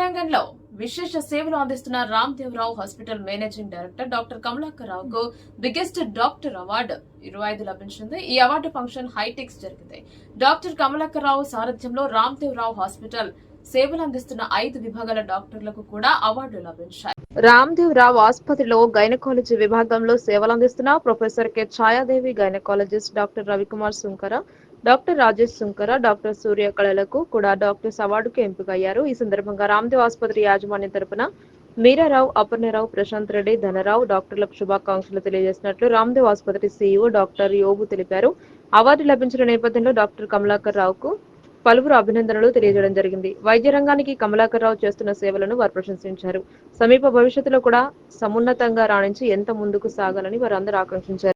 రంగంలో విశేష సేవలు అందిస్తున్న Ramdevrao hospital managing director doctor Kamalakar రావుకు బిగ్గెస్ట్ డాక్టర్ అవార్డు ఇరవై ఐదు లభించింది. ఈ అవార్డు ఫంక్షన్ హైటెక్స్ జరిగింది. డాక్టర్ కమలాకర్ రావు సారథ్యంలో రామ్దేవరావు హాస్పిటల్ సేవలు అందిస్తున్న ఐదు విభాగాల డాక్టర్లకు కూడా అవార్డు లభించాయి. రామ్దేవ్ రావు ఆసుపత్రిలో గైనకాలజీ విభాగంలో సేవలు అందిస్తున్న professor K. Chayadevi gynaecologist doctor Ravikumar Sunkara doctor Rajesh Sunkara doctor Surya కళలకు కూడా డాక్టర్స్ అవార్డుకు ఎంపికయ్యారు. ఈ సందర్భంగా రామ్దేవ్ ఆసుపత్రి యాజమాన్యం తరపున మీరారావు అపర్ణరావు ప్రశాంత్ రెడ్డి ధనరావు డాక్టర్లకు శుభాకాంక్షలు తెలియజేసినట్లు రామ్దేవ్ ఆసుపత్రి సీఈఓ డాక్టర్ యోబు తెలిపారు. అవార్డు లభించిన నేపథ్యంలో డాక్టర్ కమలాకర్ రావుకు పలువురు అభినందనలు తెలియజేయడం జరిగింది. వైద్య రంగానికి కమలాకర్ రావు చేస్తున్న సేవలను వారు ప్రశంసించారు. సమీప భవిష్యత్తులో కూడా సమున్నతంగా రాణించి ఎంత ముందుకు సాగాలని వారందరూ ఆకాంక్షించారు.